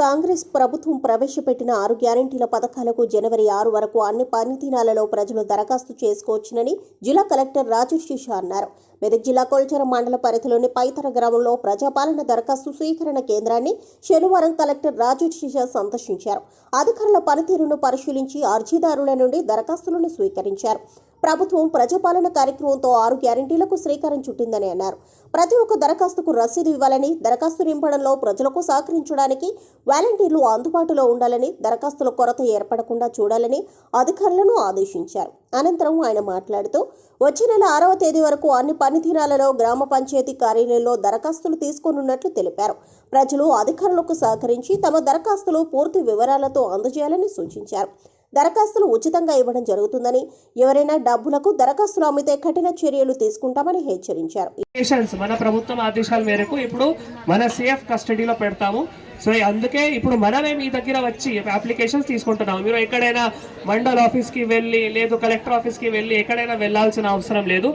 కాంగ్రెస్ ప్రభుత్వం ప్రవేశపెట్టిన ఆరు గ్యారంటీల పథకాలకు జనవరి ఆరు వరకు అన్ని పని దినాలలో ప్రజలు దరఖాస్తు చేసుకోవచ్చునని జిల్లా కలెక్టర్ రాజేష్ శిషా అన్నారు. మెదక్ జిల్లా కొల్చర మండల పరిధిలోని పైతర గ్రామంలో ప్రజాపాలన దరఖాస్తు స్వీకరణ కేంద్రాన్ని శనివారం కలెక్టర్ రాజేష్ శిషా సందర్శించారు. అధికారుల పనితీరును పరిశీలించి అర్జీదారుల నుండి దరఖాస్తులను స్వీకరించారు. ప్రభుత్వం ప్రజాపాలన కార్యక్రమంతో ఆరు గ్యారంటీలకు శ్రీకారం చుట్టిందని అన్నారు. ప్రతి ఒక్క దరఖాస్తుకు రసీదు ఇవ్వాలని దరఖాస్తు నింపడంలో ప్రజలకు సహకరించడానికి వాలంటీర్లు అందుబాటులో ఉండాలని దరఖాస్తుల కొరత ఏర్పడకుండా చూడాలని అధికారులను ఆదేశించారు. అనంతరం ఆయన మాట్లాడుతూ వచ్చే నెల ఆరవ తేదీ వరకు అన్ని పని దినాలలో గ్రామ పంచాయతీ కార్యాలయంలో దరఖాస్తులు తీసుకోనున్నట్లు తెలిపారు. ప్రజలు అధికారులకు సహకరించి తమ దరఖాస్తులు పూర్తి వివరాలతో అందజేయాలని సూచించారు. దరఖాస్తులు ఉచితంగా ఇవ్వడం జరుగుతుందని ఎవరైనా డబ్బులకు దరఖాస్తులు అమ్మితే కఠిన చర్యలు తీసుకుంటామని హెచ్చరించారు. మన ప్రభుత్వం ఆదేశాల మేరకు ఇప్పుడు మన సేఫ్ కస్టడీలో పెడతాము. సో అందుకే ఇప్పుడు మనమే మీ దగ్గర వచ్చి అప్లికేషన్స్ తీసుకుంటున్నాము. మీరు ఎక్కడైనా మండల్ ఆఫీస్కి వెళ్ళి లేదు కలెక్టర్ ఆఫీస్కి వెళ్ళి ఎక్కడైనా వెళ్ళాల్సిన అవసరం లేదు.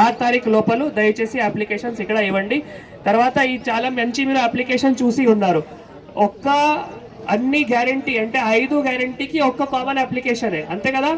ఆరు తారీఖు లోపల దయచేసి అప్లికేషన్స్ ఇక్కడ ఇవ్వండి. తర్వాత ఈ చాలా మంచి మీరు అప్లికేషన్ చూసి ఉన్నారు. ఒక్క అన్ని గ్యారంటీ అంటే ఐదు గ్యారంటీకి ఒక్క కామన్ అప్లికేషనే అంతే కదా?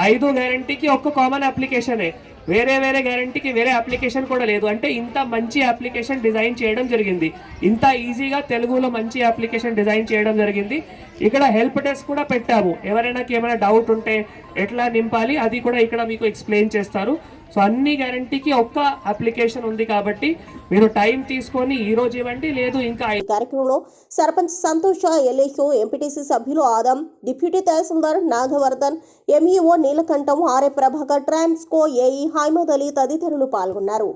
ఐదు గ్యారంటీకి ఒక్క కామన్ అప్లికేషనే వేరే వేరే గ్యారంటీకి వేరే అప్లికేషన్ కూడా లేదు. అంటే ఇంత మంచి అప్లికేషన్ డిజైన్ చేయడం జరిగింది. ఇంత ఈజీగా తెలుగులో మంచి అప్లికేషన్ డిజైన్ చేయడం జరిగింది. ఇక్కడ హెల్ప్ డెస్క్ కూడా పెట్టాము. ఎవరైనా ఏమైనా డౌట్ ఉంటే ఎట్లా నింపాలి? అది కూడా ఇక్కడ మీకు ఎక్స్ప్లెయిన్ చేస్తారు. సో అన్ని గ్యారంటీకి ఒక్క అప్లికేషన్ ఉంది కాబట్టి మీరు టైం తీసుకొని ఈ రోజు ఇవ్వండి లేదు ఇంకా ఈ కార్యక్రమంలో సర్పంచ్ సంతోష ఎల్ఏషో ఎంపీటీసీ సభ్యులు Adam deputy tahsildar Nagavardhan MEO Neelakantam RA Prabhakar Transco AE Haimad Ali తదితరులు పాల్గొన్నారు.